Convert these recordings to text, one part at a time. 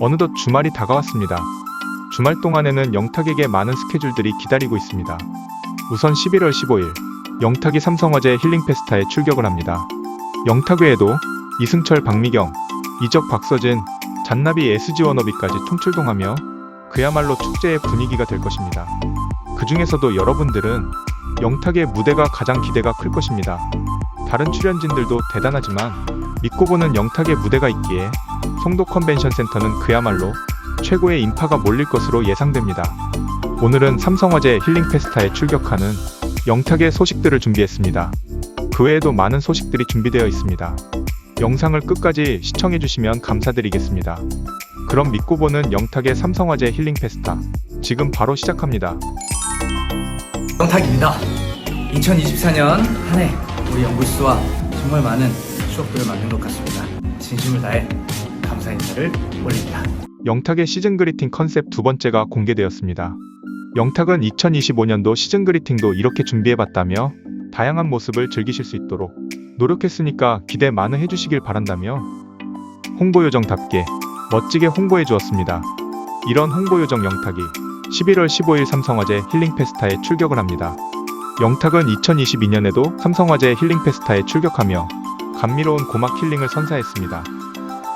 어느덧 주말이 다가왔습니다. 주말 동안에는 영탁에게 많은 스케줄들이 기다리고 있습니다. 우선 11월 15일, 영탁이 삼성화재 힐링 페스타에 출격을 합니다. 영탁 외에도 이승철, 박미경, 이적, 박서진, 잔나비, SG 워너비까지 총출동하며 그야말로 축제의 분위기가 될 것입니다. 그 중에서도 여러분들은 영탁의 무대가 가장 기대가 클 것입니다. 다른 출연진들도 대단하지만 믿고 보는 영탁의 무대가 있기에 송도 컨벤션 센터는 그야말로 최고의 인파가 몰릴 것으로 예상됩니다. 오늘은 삼성화재 힐링 페스타에 출격하는 영탁의 소식들을 준비했습니다. 그 외에도 많은 소식들이 준비되어 있습니다. 영상을 끝까지 시청해주시면 감사드리겠습니다. 그럼 믿고 보는 영탁의 삼성화재 힐링 페스타 지금 바로 시작합니다. 영탁입니다. 2024년 한 해 우리 연구수와 정말 많은 추억들을 만든 것 같습니다. 진심을 다해 감사 인사를 올립니다. 영탁의 시즌 그리팅 컨셉 두 번째가 공개되었습니다. 영탁은 2025년도 시즌 그리팅도 이렇게 준비해봤다며 다양한 모습을 즐기실 수 있도록 노력했으니까 기대 많이 해주시길 바란다며 홍보 요정답게 멋지게 홍보해 주었습니다. 이런 홍보 요정 영탁이 11월 15일 삼성화재 힐링 페스타에 출격을 합니다. 영탁은 2022년에도 삼성화재 힐링 페스타에 출격하며 감미로운 고막 힐링을 선사했습니다.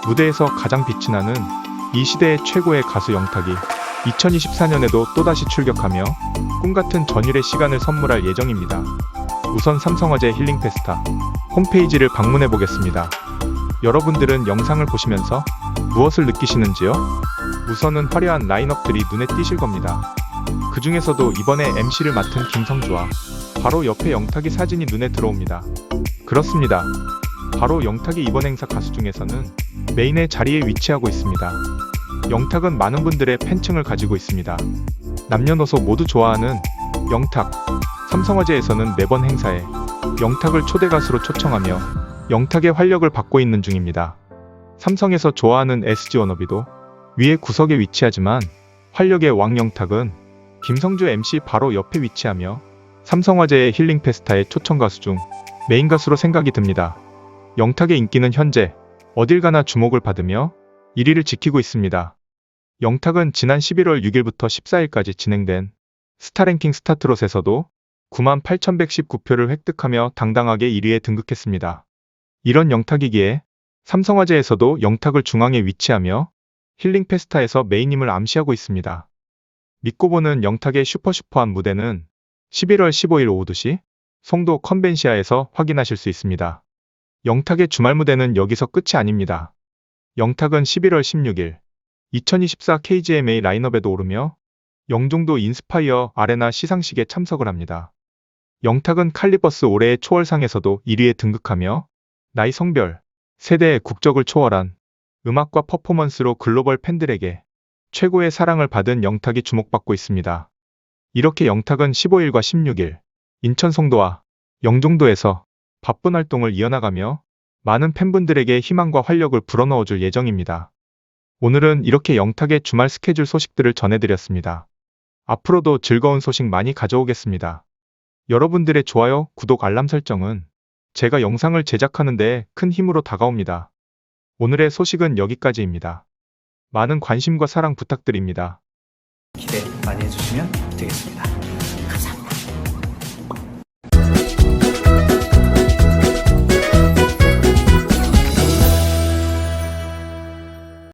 무대에서 가장 빛이 나는 이 시대의 최고의 가수 영탁이 2024년에도 또다시 출격하며 꿈같은 전율의 시간을 선물할 예정입니다. 우선 삼성화재 힐링 페스타 홈페이지를 방문해 보겠습니다. 여러분들은 영상을 보시면서 무엇을 느끼시는지요? 우선은 화려한 라인업들이 눈에 띄실 겁니다. 그 중에서도 이번에 MC를 맡은 김성주와 바로 옆에 영탁이 사진이 눈에 들어옵니다. 그렇습니다. 바로 영탁이 이번 행사 가수 중에서는 메인의 자리에 위치하고 있습니다. 영탁은 많은 분들의 팬층을 가지고 있습니다. 남녀노소 모두 좋아하는 영탁. 삼성화재에서는 매번 행사에 영탁을 초대 가수로 초청하며 영탁의 활력을 받고 있는 중입니다. 삼성에서 좋아하는 SG 워너비도 위에 구석에 위치하지만 활력의 왕 영탁은 김성주 MC 바로 옆에 위치하며 삼성화재의 힐링 페스타의 초청 가수 중 메인 가수로 생각이 듭니다. 영탁의 인기는 현재 어딜 가나 주목을 받으며 1위를 지키고 있습니다. 영탁은 지난 11월 6일부터 14일까지 진행된 스타랭킹 스타트롯에서도 98,119표를 획득하며 당당하게 1위에 등극했습니다. 이런 영탁이기에 삼성화재에서도 영탁을 중앙에 위치하며 힐링 페스타에서 메인임을 암시하고 있습니다. 믿고 보는 영탁의 슈퍼슈퍼한 무대는 11월 15일 오후 2시 송도 컨벤시아에서 확인하실 수 있습니다. 영탁의 주말 무대는 여기서 끝이 아닙니다. 영탁은 11월 16일 2024 KGMA 라인업에도 오르며 영종도 인스파이어 아레나 시상식에 참석을 합니다. 영탁은 칼리버스 올해의 초월상에서도 1위에 등극하며 나이 성별, 세대의 국적을 초월한 음악과 퍼포먼스로 글로벌 팬들에게 최고의 사랑을 받은 영탁이 주목받고 있습니다. 이렇게 영탁은 15일과 16일 인천 송도와 영종도에서 바쁜 활동을 이어나가며 많은 팬분들에게 희망과 활력을 불어넣어줄 예정입니다. 오늘은 이렇게 영탁의 주말 스케줄 소식들을 전해드렸습니다. 앞으로도 즐거운 소식 많이 가져오겠습니다. 여러분들의 좋아요, 구독, 알람 설정은 제가 영상을 제작하는 데 큰 힘으로 다가옵니다. 오늘의 소식은 여기까지입니다. 많은 관심과 사랑 부탁드립니다. 기대 많이 해주시면 되겠습니다.